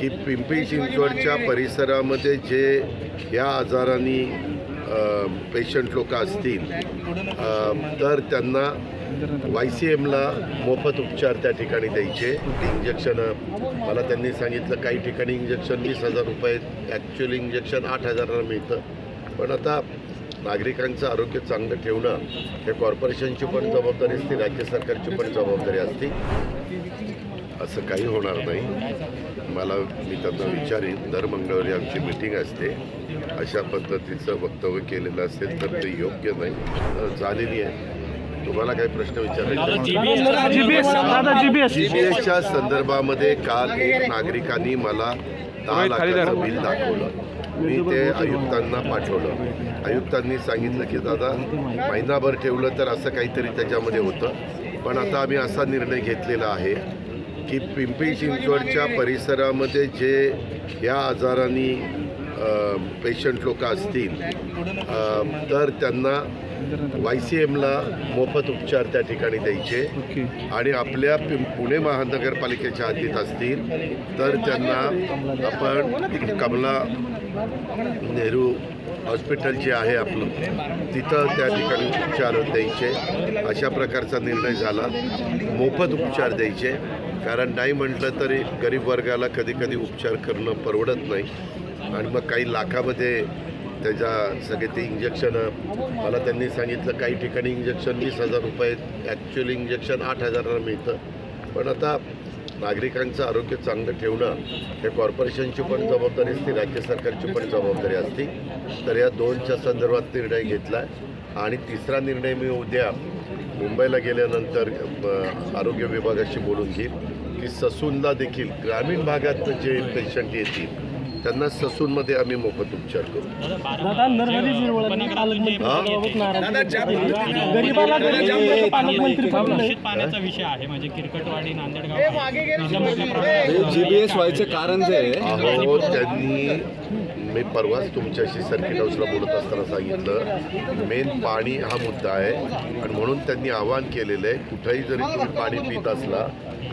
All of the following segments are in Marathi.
की पिंपरी चिंचवडच्या परिसरामध्ये जे या आजाराने पेशंट लोक असतील तर त्यांना वाय सी एमला मोफत उपचार त्या ठिकाणी द्यायचे. इंजेक्शनं मला त्यांनी सांगितलं काही ठिकाणी इंजेक्शन वीस हजार रुपये ॲक्च्युअली इंजेक्शन आठ हजाराला मिळतं. पण आता नागरिकांचं आरोग्य चांगलं ठेवणं हे कॉर्पोरेशनची पण जबाबदारी असते राज्य सरकारची पण जबाबदारी असते. असं काही होणार नाही. मला मी त्यांना विचारीन दर मंगळवारी आमची मिटिंग असते. अशा पद्धतीचं वक्तव्य केलेलं असेल तर ते योग्य नाही. झालेली आहे. तुम्हाला काही प्रश्न विचारायचे जीबीएस दादा जीबीएस जी बी एसच्या संदर्भामध्ये काल एक नागरिकांनी मला दहा लाखाचं बिल दाखवलं. मी ते आयुक्तांना पाठवलं. आयुक्तांनी सांगितलं की दादा महिनाभर ठेवलं तर असं काहीतरी त्याच्यामध्ये होतं. पण आता आम्ही असा निर्णय घेतलेला आहे की पिंपरी चिंचवडच्या परिसरामध्ये जे या आजाराने पेशंट लोक असतील तर त्यांना वाय सी एमला मोफत उपचार त्या ठिकाणी द्यायचे. आणि आपल्या पुणे महानगरपालिकेच्या हद्दीत असतील तर त्यांना आपण कमला नेहरू हॉस्पिटल जे आहे आपलं तिथं त्या ठिकाणी उपचार द्यायचे. अशा प्रकारचा निर्णय झाला. मोफत उपचार द्यायचे. कारण नाही म्हटलं तरी गरीब वर्गाला कधी कधी उपचार करणं परवडत नाही. आणि मग काही लाखामध्ये त्याच्या सगळे ते इंजेक्शनं मला त्यांनी सांगितलं काही ठिकाणी इंजेक्शन वीस हजार रुपये ॲक्च्युअली इंजेक्शन आठ हजाराला मिळतं. पण आता नागरिकांचं आरोग्य चांगलं ठेवणं हे कॉर्पोरेशनची पण जबाबदारी असते राज्य सरकारची पण जबाबदारी असते. तर या दोनच्या संदर्भात निर्णय घेतला आहे आणि तिसरा निर्णय मी उद्या मुंबईला गेल्यानंतर आरोग्य विभागाशी बोलून घेईन. की ससूनला देखील ग्रामीण भागात जे पेशंट येतील त्यांना ससूनमध्ये आम्ही मोफत उपचार करू. म्हणजे किरकटवाडी नांदेडगाव इथं मोठ्या प्रमाणात जी बी एस व्हायचं कारण जे आहे अहो त्यांनी मी परवाच तुमच्याशी सर्किट हाऊसला बोलत असताना सांगितलं. मेन पाणी हा मुद्दा आहे. आणि म्हणून त्यांनी आवाहन केलेलं आहे कुठंही जरी तुम्ही पाणी पित असला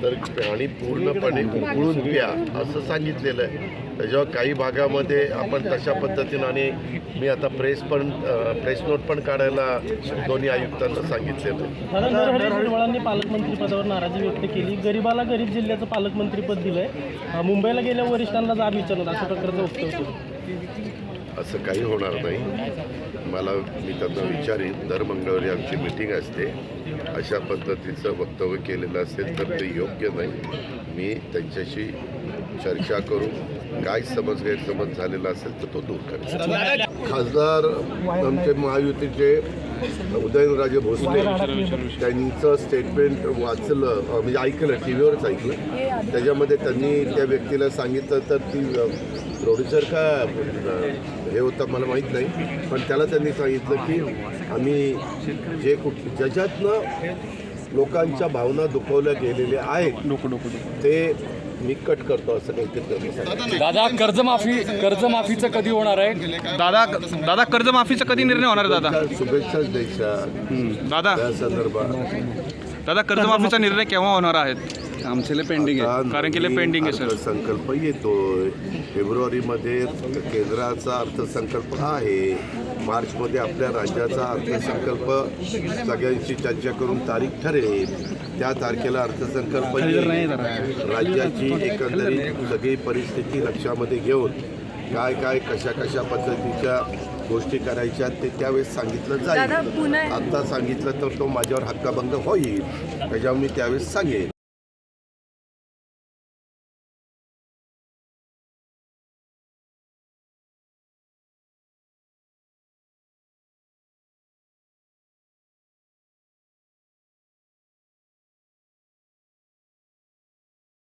तर पाणी पूर्णपणे उकळून प्या असं सांगितलेलं आहे. त्याच्यावर काही भागामध्ये आपण तशा पद्धतीनं आणि मी आता प्रेस पण प्रेस नोट पण काढायला दोन्ही आयुक्तांना सांगितलेलं पालकमंत्री पदावर नाराजी व्यक्त केली. गरीबाला गरीब जिल्ह्याचं पालकमंत्री पद दिलंय. मुंबईला गेल्या वरिष्ठांना जाब विचारलं अशा प्रकारचं वक्तव्य केलं. असं काही होणार नाही. मला मी त्यांना विचारीन दर मंगळवारी आमची मिटिंग असते. अशा पद्धतीचं वक्तव्य केलेलं असेल तर ते योग्य नाही. मी त्यांच्याशी चर्चा करू. काय समज गैरसमज झालेला असेल तर तो दूर करेल खासदार आमचे महायुतीचे उदयनराजे भोसले त्यांचं स्टेटमेंट वाचलं म्हणजे ऐकलं टी व्हीवरच ऐकलं. त्याच्यामध्ये त्यांनी त्या व्यक्तीला सांगितलं तर ती प्रोड्युसर का हे होतं मला माहीत नाही. पण त्याला त्यांनी सांगितलं की आम्ही जे कुठ ज्याच्यातनं लोकांच्या भावना दुखवल्या गेलेल्या आहेत. ते मी कट करतो असं काहीतरी दादा कर्जमाफी कर्जमाफीचं कधी होणार आहे? दादा दादा कर्जमाफीचा कधी निर्णय होणार आहे दादा? शुभेच्छाच द्यायच्या. दादा. संदर्भात. दादा कर्जमाफीचा निर्णय केव्हा होणार आहेत आमचे पेंडिंग आहे. कारण की pending आहे, सर. अर्थसंकल्प येतोय फेब्रुवारीमध्ये केंद्राचा अर्थसंकल्प आहे. मार्चमध्ये आपल्या राज्याचा अर्थसंकल्प सगळ्यांशी चर्चा करून तारीख ठरेल. त्या तारखेला अर्थसंकल्प येईल. राज्याची एकंदरीत सगळी परिस्थिती लक्षामध्ये घेऊन काय काय कशा कशा पद्धतीच्या गोष्टी करायच्या ते त्यावेळेस सांगितलं जाईल. पुन्हा- आता सांगितलं तर तो माझ्यावर हक्काभंग होईल. त्याच्यावर मी त्यावेळेस सांगेन.